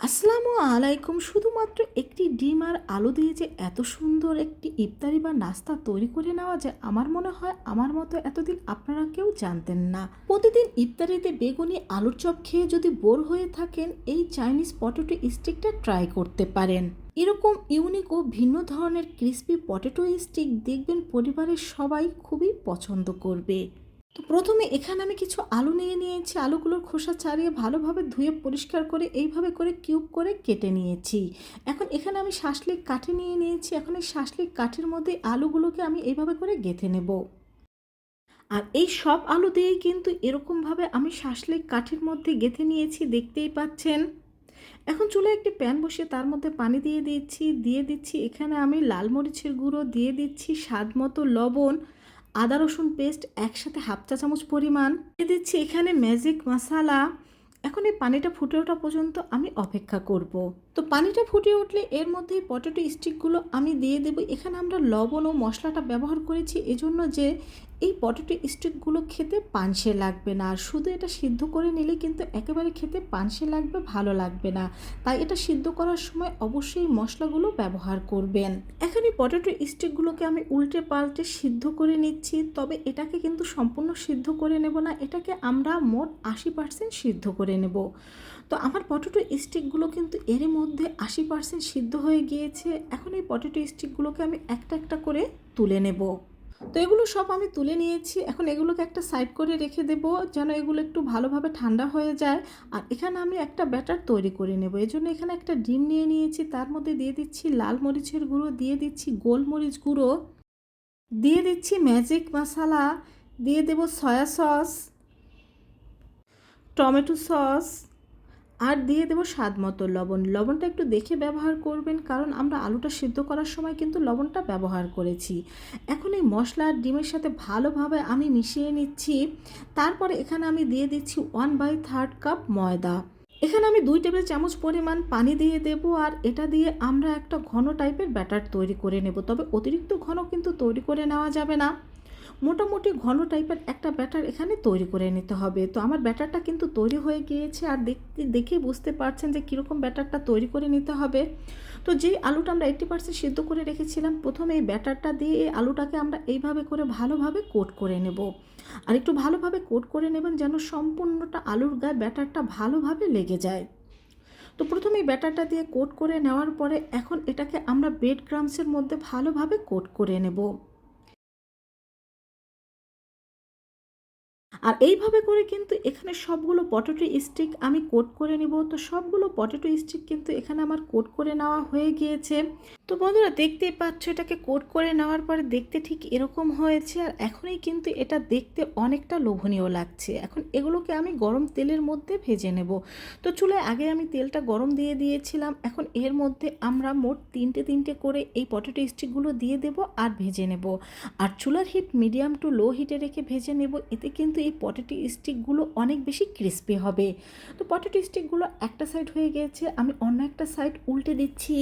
আসসালামু আলাইকুম। শুধুমাত্র একটি ডিম আর আলু দিয়ে যে এত সুন্দর একটি ইফতারি বা নাস্তা তৈরি করে নেওয়া যায়, আমার মনে হয় আমার মতো এতদিন আপনারা কেউ জানতেন না। প্রতিদিন ইফতারিতে বেগুনি, আলুর চপ খেয়ে যদি বোর হয়ে থাকেন, এই চাইনিজ পটেটো স্টিকটা ট্রাই করতে পারেন। এরকম ইউনিক ও ভিন্ন ধরনের ক্রিস্পি পটেটো স্টিক দেখবেন পরিবারের সবাই খুবই পছন্দ করবে। তো প্রথমে এখানে আমি কিছু আলু নিয়ে নিয়েছি। আলুগুলোর খোসা ছাড়িয়ে ভালোভাবে ধুয়ে পরিষ্কার করে এইভাবে করে কিউব করে কেটে নিয়েছি। এখন এখানে আমি শাসলিক কাঠি নিয়ে নিয়েছি। এখন এই শাসলিক কাঠির মধ্যে আলুগুলোকে আমি এইভাবে করে গেঁথে নেব। আর এই সব আলু দিয়েই কিন্তু এরকমভাবে আমি শাসলিক কাঠির মধ্যে গেঁথে নিয়েছি, দেখতেই পাচ্ছেন। এখন চুলে একটি প্যান বসিয়ে তার মধ্যে পানি দিয়ে দিচ্ছি। দিয়ে দিচ্ছি এখানে আমি লাল মরিচের গুঁড়ো, দিয়ে দিচ্ছি স্বাদ মতো লবণ। আদা, রসুন পেস্ট একসাথে হাফ চা চামচ পরিমাণ দিয়ে দিচ্ছি এখানে ম্যাজিক মশালা এখন এই পানিটা ফুটে ওঠা পর্যন্ত আমি অপেক্ষা করব। তো পানিটা ফুটে উঠলে এর মধ্যে পটেটো স্টিকগুলো আমি দিয়ে দেবো। এখানে আমরা লবণ ও মশলাটা ব্যবহার করেছি এজন্য যে এই পটেটো স্টিকগুলো খেতে পানসে লাগবে না। আর শুধু এটা সিদ্ধ করে নিলে কিন্তু একেবারে খেতে পানসে লাগবে, ভালো লাগবে না। তাই এটা সিদ্ধ করার সময় অবশ্যই মশলাগুলো ব্যবহার করবেন। এখন পটেটো স্টিকগুলোকে আমি উল্টে পাল্টে সিদ্ধ করে নিচ্ছি, তবে এটাকে কিন্তু সম্পূর্ণ সিদ্ধ করে নেব না। এটাকে আমরা মোট আশি পার্সেন্ট সিদ্ধ করে নেব। তো আমার পটেটো স্টিকগুলো কিন্তু এর মধ্যে আশি পার্সেন্ট সিদ্ধ হয়ে গিয়েছে, এখন এই পটেটো স্টিকগুলোকে আমি একটা একটা করে তুলে নেব। তো এগুলো সব আমি তুলে নিয়েছি, এখন এগুলোকে একটা সাইড করে রেখে দেবো, যেন এগুলো একটু ভালোভাবে ঠান্ডা হয়ে যায়। আর এখানে আমি একটা ব্যাটার তৈরি করে নেব, এই জন্য এখানে একটা ডিম নিয়ে নিয়েছি, তার মধ্যে দিয়ে দিচ্ছি লাল মরিচের গুঁড়ো, দিয়ে দিচ্ছি গোলমরিচ গুঁড়ো, দিয়ে দিচ্ছি ম্যাজিক মশালা দিয়ে দেব সয়া সস টমেটো সস আর দিয়ে দেবো স্বাদ মতো লবণ। লবণটা একটু দেখে ব্যবহার করবেন, কারণ আমরা আলুটা সিদ্ধ করার সময় কিন্তু লবণটা ব্যবহার করেছি। এখন এই মশলা আর ডিমের সাথে ভালোভাবে আমি মিশিয়ে নিচ্ছি। তারপরে এখানে আমি দিয়ে দিচ্ছি ওয়ান বাই থার্ড কাপ ময়দা। এখানে আমি দুই টেবিল চামচ পরিমাণ পানি দিয়ে দেব, আর এটা দিয়ে আমরা একটা ঘন টাইপের ব্যাটার তৈরি করে নেব। তবে অতিরিক্ত ঘন কিন্তু তৈরি করে নেওয়া যাবে না। মোটামুটি ঘন টাইপের একটা ব্যাটার এখানে তৈরি করে নিতে হবে। তো আমার ব্যাটারটা কিন্তু তৈরি হয়ে গিয়েছে আর দেখতে দেখেই বুঝতে পারছেন যে কীরকম ব্যাটারটা তৈরি করে নিতে হবে। তো যেই আলুটা আমরা এইট্টি পার্সেন্ট সিদ্ধ করে রেখেছিলাম, প্রথমে এই ব্যাটারটা দিয়ে এই আলুটাকে আমরা এইভাবে করে ভালোভাবে কোট করে নেব। আর একটু ভালোভাবে কোট করে নেবেন যেন সম্পূর্ণটা আলুর গায়ে ব্যাটারটা ভালোভাবে লেগে যায়। তো প্রথমে এই ব্যাটারটা দিয়ে কোট করে নেওয়ার পরে এখন এটাকে আমরা ব্রেড ক্রামসের মধ্যে ভালোভাবে কোট করে নেব। আর এইভাবে করে কিন্তু এখানে সবগুলো পটেটো স্টিক আমি কোট করে নিব। তো সবগুলো পটেটো স্টিক কিন্তু এখানে আমার কোট করে নেওয়া হয়ে গিয়েছে। তো বন্ধুরা, দেখতেই পাচ্ছ এটাকে কোট করে নেওয়ার পরে দেখতে ঠিক এরকম হয়েছে আর এখনই কিন্তু এটা দেখতে অনেকটা লোভনীয় লাগছে। এখন এগুলোকে আমি গরম তেলের মধ্যে ভেজে নেব। তো চুলে আগে আমি তেলটা গরম দিয়ে দিয়েছিলাম। এখন এর মধ্যে আমরা মোট তিনটে তিনটে করে এই পটেটো স্টিকগুলো দিয়ে দেব আর ভেজে নেব। আর চুলার হিট মিডিয়াম টু লো হিটে রেখে ভেজে নেব। এতে কিন্তু এই পটেটো স্টিকগুলো অনেক বেশি ক্রিস্পি হবে। তো পটেটো স্টিকগুলো একটা সাইড হয়ে গিয়েছে আমি অন্য একটা সাইড উল্টে দিচ্ছি।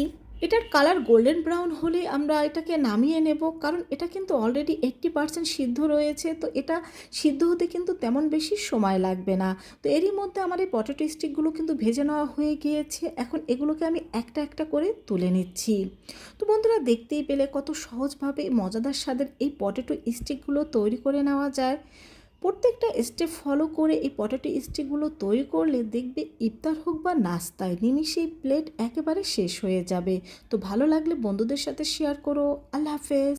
এটার কালার গোল্ডেন ব্রাউন হলে আমরা এটাকে নামিয়ে নেব, কারণ এটা কিন্তু অলরেডি এইট্টি পার্সেন্ট সিদ্ধ রয়েছে, তো এটা সিদ্ধ হতে কিন্তু তেমন বেশি সময় লাগবে না। তো এরই মধ্যে আমার এই পটেটো স্টিকগুলো কিন্তু ভেজে নেওয়া হয়ে গিয়েছে, এখন এগুলোকে আমি একটা একটা করে তুলে নিচ্ছি। তো বন্ধুরা, দেখতেই পেলে কত সহজভাবে মজাদার স্বাদের এই পটেটো স্টিকগুলো তৈরি করে নেওয়া যায়। প্রত্যেকটা স্টেপ ফলো করে এই পটেটো স্টিকগুলো তৈরি করলে দেখবে ইফতার হোক বা নাস্তায় নিমিষেই প্লেট একেবারে শেষ হয়ে যাবে। তো ভালো লাগলে বন্ধুদের সাথে শেয়ার করো। আল্লাহ হাফেজ।